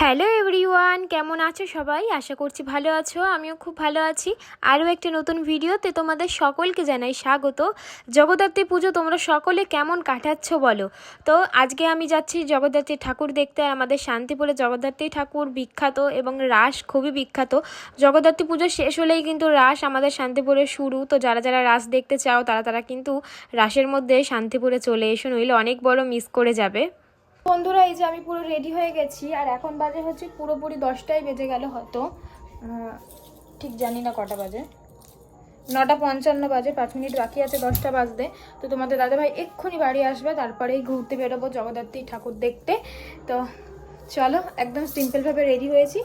Hello everyone, কেমন আছো সবাই? আশা করছি ভালো আছো, আমিও খুব ভালো আছি। আরও একটা নতুন ভিডিওতে তোমাদের সকলকে জানাই স্বাগত। জগদ্ধাত্রী পুজো তোমরা সকলে কেমন কাটাচ্ছ বলো? তো আজকে আমি যাচ্ছি জগদ্ধাত্রী ঠাকুর দেখতে। আর আমাদের শান্তিপুরে জগদ্ধাত্রী ঠাকুর বিখ্যাত এবং রাস খুবই বিখ্যাত। জগদ্ধাত্রী পুজো শেষ হলেই কিন্তু রাস আমাদের শান্তিপুরে শুরু। তো যারা যারা রাস দেখতে চাও, তারা তারা কিন্তু রাসের মধ্যে শান্তিপুরে চলে এসো, নইলে অনেক বড় মিস করে যাবে। বন্ধুরা, এই যে আমি পুরো রেডি হয়ে গেছি, আর এখন বাজে হচ্ছে পুরোপুরি দশটায় বেজে গেল হয়তো। ঠিক জানি না কটা বাজে। নটা পঞ্চান্ন বাজে, পাঁচ মিনিট বাকি আছে, দশটা বাজতে। তো তোমাদের দাদাভাই এক্ষুনি বাড়ি আসবে, তারপরেই ঘুরতে বেরোবো, জগদ্ধাত্রী ঠাকুর দেখতে। তো চলো, একদম সিম্পলভাবে রেডি হয়েছি।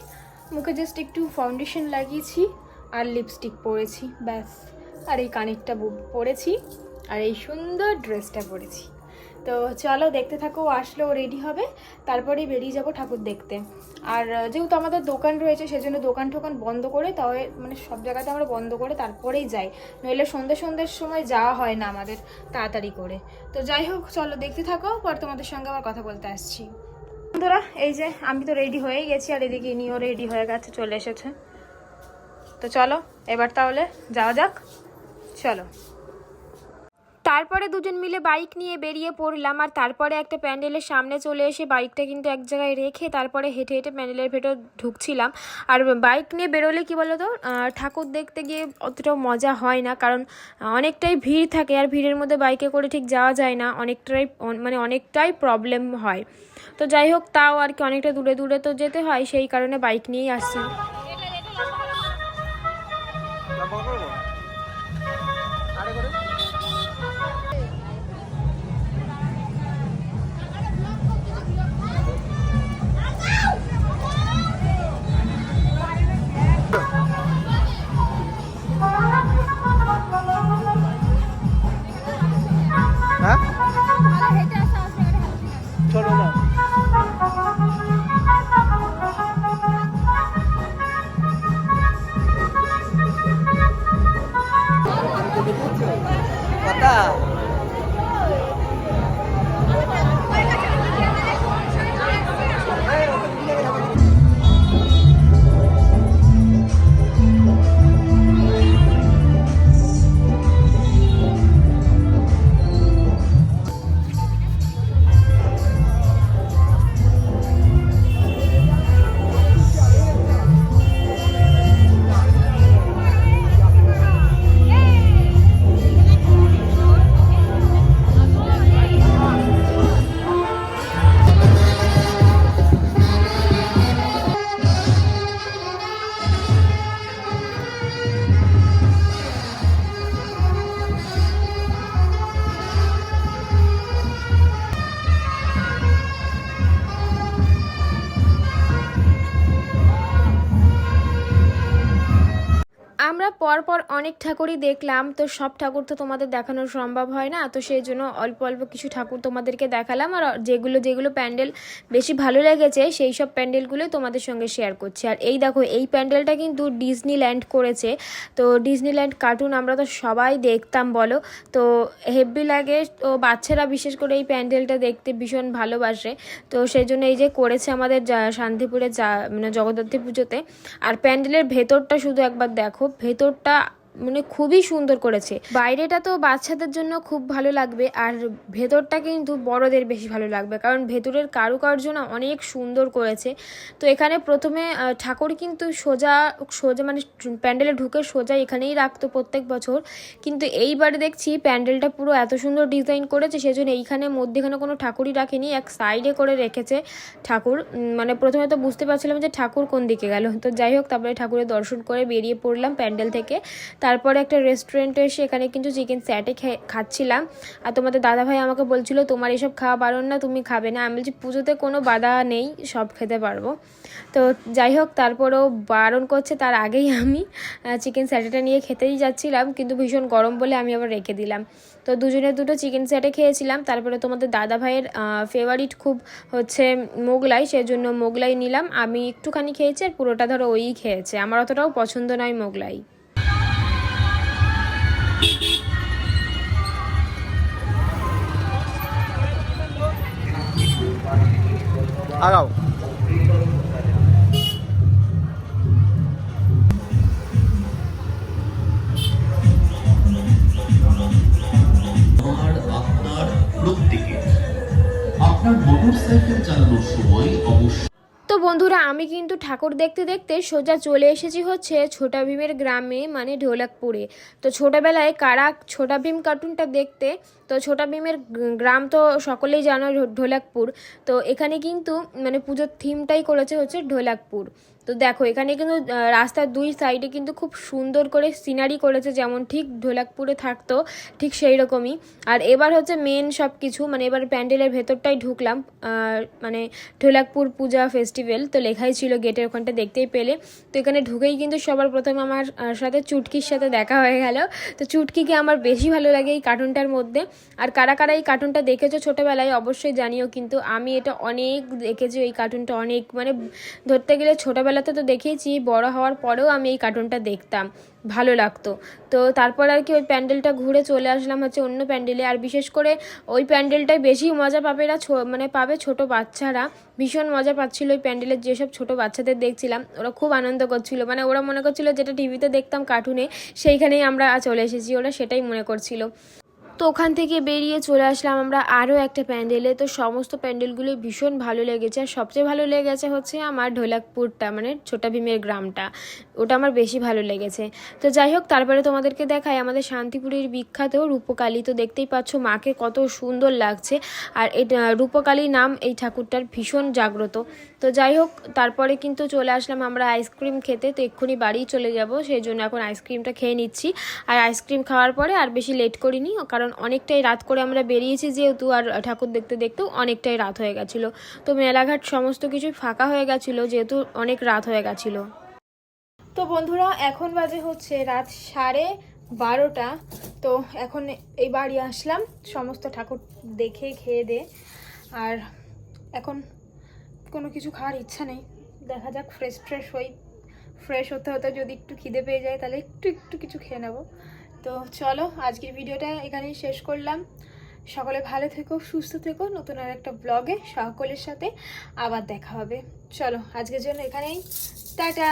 মুখে জাস্ট একটু ফাউন্ডেশন লাগিয়েছি, আর লিপস্টিক পরেছি, ব্যাস। আর এই কানেরটা পরেছি, আর এই সুন্দর ড্রেসটা পরেছি। তো চলো দেখতে থাকো আসলে রেডি হবে। তারপরেই বেরিয়ে যাব ঠাকুর দেখতে। আর যেহেতু আমাদের দোকান রয়েছে, সেজন্য দোকান টোকান বন্ধ করে তবে মানে সব জায়গাতে আমরা বন্ধ করে তারপরেই যাই। নইলে সন্ধ্যে সন্ধ্যের সময় যাওয়া হয় না আমাদের তাড়াতাড়ি করে। তো যাই হোক, চলো দেখতে থাকো, পর তোমাদের সঙ্গে আবার কথা বলতে আসছি। বন্ধুরা, এই যে আমি তো রেডি হয়েই গেছি, আর এদিকে ইনিও রেডি হয়ে গেছে, চলে এসেছে। তো চলো, এবার তাহলে যাওয়া যাক। চলো। তারপরে দুজন মিলে বাইক নিয়ে বেরিয়ে পড়লাম আর তারপরে একটা প্যান্ডেলের সামনে চলে এসে বাইকটা কিন্তু এক জায়গায় রেখে তারপরে হেঁটে হেঁটে প্যান্ডেলের ভেতর ঢুকছিলাম। আর বাইক নিয়ে বেরোলে কি বলতো ঠাকুর দেখতে গিয়ে অতটাও মজা হয় না, কারণ অনেকটাই ভিড় থাকে আর ভিড়ের মধ্যে বাইকে করে ঠিক যাওয়া যায় না, অনেকটাই মানে অনেকটাই প্রবলেম হয়। তো যাই হোক, তাও আর কি অনেকটা দূরে দূরে তো যেতে হয়, সেই কারণে বাইক নিয়েই আসছি। কথা আমরা পরপর অনেক ঠাকুরই দেখলাম, তো সব ঠাকুর তো তোমাদের দেখানো সম্ভব হয় না, তো সেই জন্য অল্প অল্প কিছু ঠাকুর তোমাদেরকে দেখালাম আর যেগুলো যেগুলো প্যান্ডেল বেশি ভালো লেগেছে, সেই সব প্যান্ডেলগুলো তোমাদের সঙ্গে শেয়ার করছি। আর এই দেখো, এই প্যান্ডেলটা কিন্তু ডিজনিল্যান্ড করেছে, তো ডিজনিল্যান্ড কার্টুন আমরা তো সবাই দেখতাম বলো, তো হেভি লাগে, তো বাচ্চারা বিশেষ করে এই প্যান্ডেলটা দেখতে ভীষণ ভালোবাসে, তো সেই জন্য এই যে করেছে আমাদের শান্তিপুরে যা মানে জগদ্ধাত্রী পুজোতে, আর প্যান্ডেলের ভেতরটা শুধু একবার দেখো ভেতরটা মানে খুবই সুন্দর করেছে। বাইরেটা তো বাচ্চাদের জন্য খুব ভালো লাগবে, আর ভেতরটা কিন্তু বড়দের বেশি ভালো লাগবে, কারণ ভেতরের কারুকার্য না অনেক সুন্দর করেছে। তো এখানে প্রথমে ঠাকুর কিন্তু সোজা সোজা মানে প্যান্ডেলে ঢুকে সোজা এখানেই রাখতো প্রত্যেক বছর। কিন্তু এইবারে দেখছি প্যান্ডেলটা পুরো এত সুন্দর ডিজাইন করেছে, সেজন্য এইখানে মধ্যেখানে কোনো ঠাকুরই রাখেনি, এক সাইডে করে রেখেছে ঠাকুর। মানে প্রথমে তো বুঝতে পারছিলাম যে ঠাকুর কোন দিকে গেল। তো যাই হোক, তারপরে ঠাকুরের দর্শন করে বেরিয়ে পড়লাম প্যান্ডেল থেকে। তারপরে একটা রেস্টুরেন্টে এসে এখানে কিন্তু চিকেন স্যাটে খাচ্ছিলাম। আর তোমাদের দাদাভাই আমাকে বলছিল, তোমার এসব খাওয়া বারণ না, তুমি খাবে না। আমি বলছি, পুজোতে কোনো বাধা নেই, সব খেতে পারব। তো যাই হোক, তারপরেও বারণ করছে, তার আগেই আমি চিকেন স্যাটেটা নিয়ে খেতেই যাচ্ছিলাম, কিন্তু ভীষণ গরম বলে আমি আবার রেখে দিলাম। তো দুজনে দুটো চিকেন স্যাটে খেয়েছিলাম, তারপরে তোমাদের দাদা ভাইয়ের ফেভারিট খুব হচ্ছে মোগলাই, সেজন্য মোগলাই নিলাম। আমি একটুখানি খেয়েছি আর পুরোটা ধরো ওই খেয়েছে। আমার অতটাও পছন্দ নয় মোগলাই। আগাও। আপনার মোটরসাইকেল চালানোর সময় অবশ্যই বন্ধুরা, আমি কিন্তু ঠাকুর দেখতে দেখতে সোজা চলে এসেছি হচ্ছে ছোটা ভীমের গ্রামে মানে ঢোলাকপুরে। তো ছোটোবেলায় কারা ছোটা ভীম কার্টুনটা দেখতে, তো ছোটা ভীমের গ্রাম তো সকলেই জানো ঢোলাকপুর। তো এখানে কিন্তু মানে পুজোর থিমটাই করেছে হচ্ছে ঢোলাকপুর। তো দেখো, এখানে কিন্তু রাস্তার দুই সাইডে কিন্তু খুব সুন্দর করে সিনারি করেছে, যেমন ঠিক ঢোলাকপুরে থাকতো, ঠিক সেই রকমই আর এবার হচ্ছে মেন সব কিছু মানে এবার প্যান্ডেলের ভেতরটাই ঢুকলাম মানে ঢোলাকপুর পূজা ফেস্টিভ্যাল তো লেখাই ছিল গেটের ওখানটা দেখতেই পেলে। তো এখানে ঢুকেই কিন্তু সবার প্রথমে আমার সাথে চুটকির সাথে দেখা হয়ে গেল। তো চুটকিকে আমার বেশি ভালো লাগে এই কার্টুনটার মধ্যে। আর কারা কারা এই কার্টুনটা দেখেছ ছোটোবেলায় অবশ্যই জানিও, কিন্তু আমি এটা অনেক দেখেছি, এই কার্টুনটা অনেক মানে ধরতে গেলে ছোটোবেলাতে তো দেখেছি বড় হওয়ার পরেও আমি এই কার্টুনটা দেখতাম, ভালো লাগতো। তো তারপর আর কি ওই প্যান্ডেলটা ঘুরে চলে আসলাম হচ্ছে অন্য প্যান্ডেলে, আর বিশেষ করে ওই প্যান্ডেলটায় বেশি মজা পাবে ছো- মানে পাবে ছোট বাচ্চারা। ভীষণ মজা পাচ্ছিল ওই প্যান্ডেলের যেসব ছোট বাচ্চাদের দেখছিলাম, ওরা খুব আনন্দ করছিল। মানে ওরা মনে করছিল যেটা টিভিতে দেখতাম কার্টুনে সেইখানেই আমরা চলে এসেছি, ওরা সেটাই মনে করছিল। তো ওখান থেকে বেরিয়ে চলে আসলাম আমরা আরও একটা প্যান্ডেলে। তো সমস্ত প্যান্ডেলগুলো ভীষণ ভালো লেগেছে। আর সবচেয়ে ভালো লেগেছে হচ্ছে আমার ঢোলাকপুরটা মানে ছোটা ভীমের গ্রামটা। ওটা আমার বেশি ভালো লেগেছে। তো যাই হোক, তারপরে তোমাদেরকে দেখাই, আমাদের শান্তিপুরের বিখ্যাত রূপকালী। তো দেখতেই পাচ্ছ মাকে কত সুন্দর লাগছে। আর এটা রূপকালী নাম এই ঠাকুরটার ভীষণ জাগ্রত। তো যাই হোক, তারপরে কিন্তু চলে আসলাম আমরা আইসক্রিম খেতে। তো এক্ষুনি বাড়ি চলে যাব, সেই জন্য এখন আইসক্রিমটা খেয়ে নিচ্ছি। আর আইসক্রিম খাওয়ার পরে আর বেশি লেট করিনি, কারণ অনেকটাই রাত করে আমরা বেরিয়েছি যেহেতু, আর ঠাকুর দেখতে দেখতেও অনেকটাই রাত হয়ে গেছিল। তো মেলাঘাট সমস্ত কিছুই ফাঁকা হয়ে গেছিল, যেহেতু অনেক রাত হয়ে গেছিল। তো বন্ধুরা, এখন বাজে হচ্ছে রাত সাড়ে বারোটা। তো এখন এই বাড়ি আসলাম, সমস্ত ঠাকুর দেখে খেয়ে দে। আর এখন কোনো কিছু খাওয়ার ইচ্ছা নেই। দেখা যাক ফ্রেশ ফ্রেশ হই। ফ্রেশ হতে হতে যদি একটু খিদে পেয়ে যায়, তাহলে একটু একটু কিছু খেয়ে নেব। তো চলো, আজকের ভিডিওটা এখানেই শেষ করলাম। সকলে ভালো থেকো, সুস্থ থেকো। নতুন আর একটা ব্লগে সকলের সাথে আবার দেখা হবে। চলো, আজকের জন্য এখানেই। টাটা!